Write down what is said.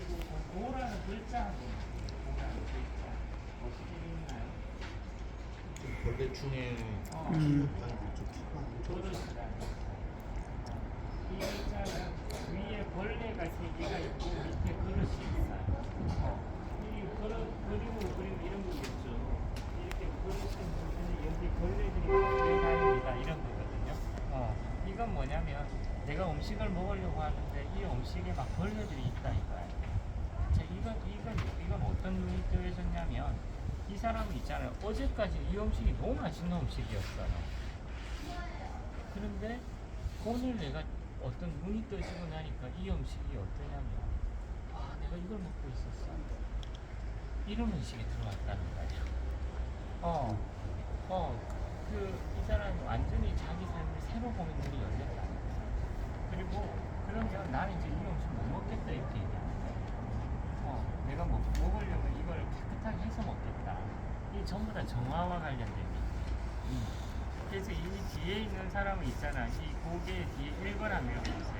그리고 그 고라는 글자는 벌레 중에 어. 기이 글자는 위에 벌레가 세 개가 있고 밑에 그릇이 있어요. 어. 이 그릇, 그림을 이런 거 있죠. 이렇게 그릇은 보면 여기 벌레들이 내다입니다 이런 거거든요. 어. 이건 뭐냐면 내가 음식을 먹으려고 하는데 이 음식에 막 벌레들이 어떤 눈이 뜨여졌냐면 이 사람이 있잖아요. 어제까지 이 음식이 너무 맛있는 음식이었어요. 그런데 오늘 내가 어떤 눈이 떠지고 나니까 이 음식이 어떠냐면 아 내가 이걸 먹고 있었어 이런 의식이 들어왔다는 거예요 어, 어어그 이 사람이 완전히 자기 삶을 새로 보는 눈이 열렸다 그리고 그러면 나는 이제 이 음식 못 먹겠다 이렇게 얘기하는 거예요 어 내가 먹, 먹으려면 이걸 깨끗하게 해서 먹겠다 이게 전부 다 정화와 관련된 얘기 그래서 이 뒤에 있는 사람은 있잖아. 이 고개 뒤에 1번 한명 있어요.